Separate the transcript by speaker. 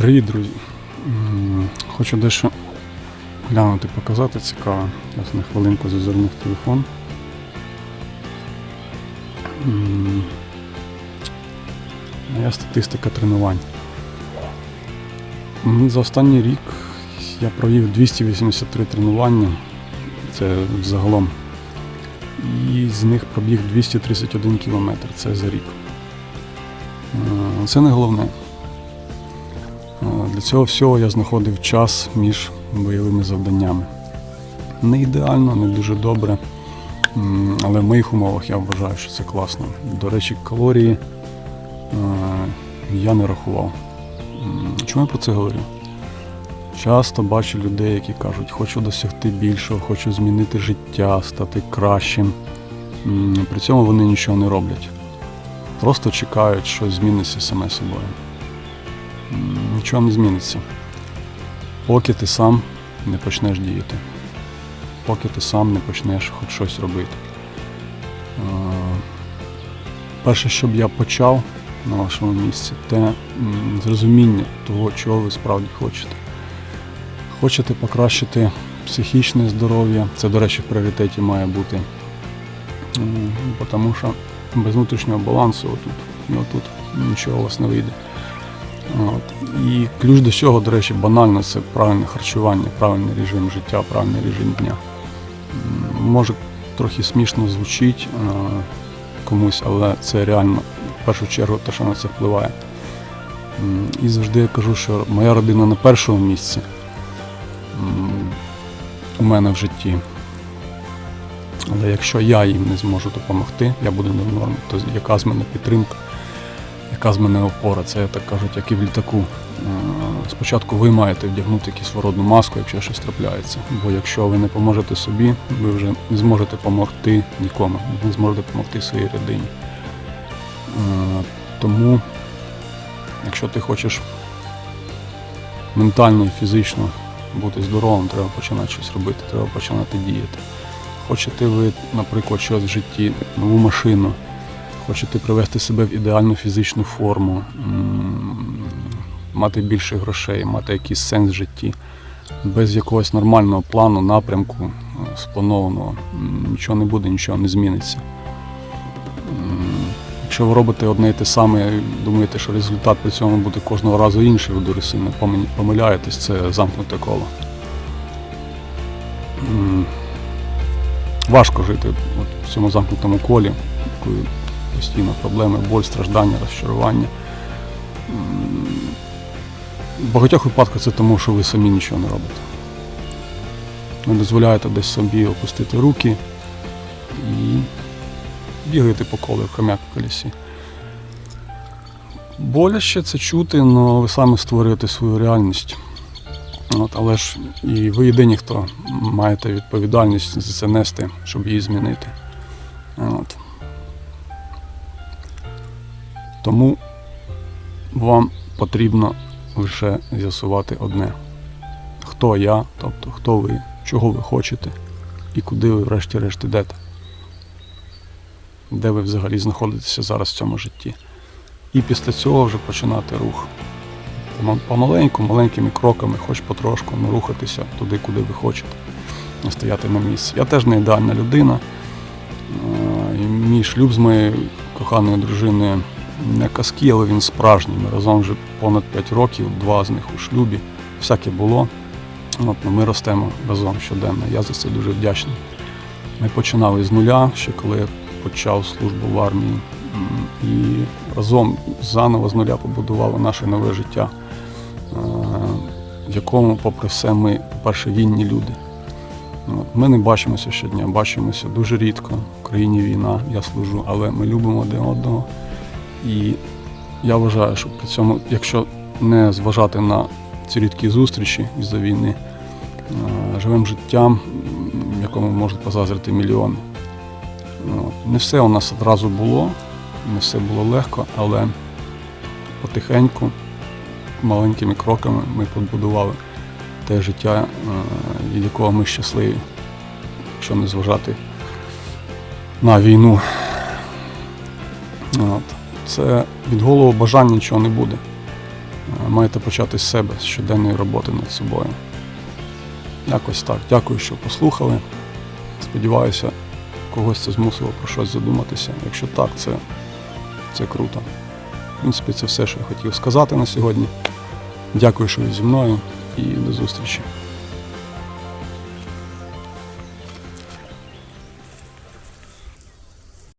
Speaker 1: Привіт, друзі! Хочу дещо глянути, показати цікаво. Зараз на хвилинку зазирну в телефон. Моя статистика тренувань. За останній рік я провів 283 тренування. Це загалом. І з них пробіг 231 кілометр. Це за рік. Це не головне. Е, Для цього всього я знаходив час між бойовими завданнями. Не ідеально, не дуже добре, але в моїх умовах я вважаю, що це класно. До речі, калорії е, я не рахував. Чому я про це говорю? Часто бачу людей, які кажуть, хочу досягти більшого, хочу змінити життя, стати кращим. При цьому вони нічого не роблять. Просто чекають, що зміниться саме собою. Нічого не зміниться. Поки ти сам не почнеш діяти. Поки ти сам не почнеш хоч щось робити. Е, Перше, що б я почав на вашому місці, це зрозуміння того, чого ви справді хочете. Хочете покращити психічне здоров'я, це, до речі, в пріоритеті має бути. Тому що без внутрішнього балансу отут отут нічого у вас не вийде. От. І ключ до цього, до речі, банально це правильне харчування, правильний режим життя, правильний режим дня. Може трохи смішно звучить комусь, але це реально в першу чергу те, що на це впливає. І завжди я кажу, що моя родина на першому місці у мене в житті. Але якщо я їм не зможу допомогти, я буду не в нормі, то яка з мене підтримка, яка з мене опора, це так кажуть, як і в літаку. Е, Спочатку ви маєте вдягнути кислородну маску, якщо щось трапляється. Бо якщо ви не поможете собі, ви вже не зможете допомогти нікому, не зможете допомогти своїй родині. Е, Тому, якщо ти хочеш ментально і фізично бути здоровим, треба починати щось робити, треба починати діяти. Хочете ви, наприклад, щось в житті, нову машину, хочете привести себе в ідеальну фізичну форму, мати більше грошей, мати якийсь сенс в житті, без якогось нормального плану, напрямку, е, спланованого, нічого не буде, нічого не зміниться. Якщо ви робите одне і те саме, думаєте, що результат при цьому буде кожного разу інший, ви дуже сильно помиляєтесь, це замкнуте коло. Важко жити в цьому замкнутому колі, постійно проблеми, боль, страждання, розчарування. В багатьох випадках це тому, що ви самі нічого не робите. Не дозволяєте десь собі опустити руки і бігаєте по колу, як хомяк в колесі. Боляче це чути, але ви самі створюєте свою реальність. От, але ж і ви єдині, хто маєте відповідальність за це нести, щоб її змінити. От. Тому вам потрібно лише з'ясувати одне: хто я, тобто хто ви, чого ви хочете і куди ви врешті-решт йдете. Де ви взагалі знаходитеся зараз в цьому житті. І після цього вже починати рух. Помаленьку, маленькими кроками, хоч потрошку, ну, рухатися туди, куди ви хочете, не стояти на місці. Я теж не ідеальна людина. Е, І мій шлюб з моєю коханою дружиною не казки, але він справжній. Ми разом вже понад 5 років, два з них у шлюбі. Всяке було. От, ну, ми ростемо разом щоденно. Я за це дуже вдячний. Ми починали з нуля, ще коли я почав службу в армії. І разом заново з нуля побудували наше нове життя, е, в якому, попри все, ми, по-перше, вільні люди. Ми не бачимося щодня, бачимося дуже рідко. В країні війна, я служу, але ми любимо один одного. І я вважаю, що при цьому, якщо не зважати на ці рідкі зустрічі із-за війни, е, живемо життям, якому можуть позазрити мільйони. Не все у нас одразу було, не все було легко, але потихеньку, маленькими кроками ми побудували те життя, е, від якого ми щасливі, якщо не зважати на війну. От. Це від голого бажання нічого не буде. Е, Маєте почати з себе, з щоденної роботи над собою. Якось так. Дякую, що послухали. Сподіваюся, когось це змусило про щось задуматися. Якщо так, це, це круто. В принципі, це все, що я хотів сказати на сьогодні. Дякую, що ви зі мною і до зустрічі.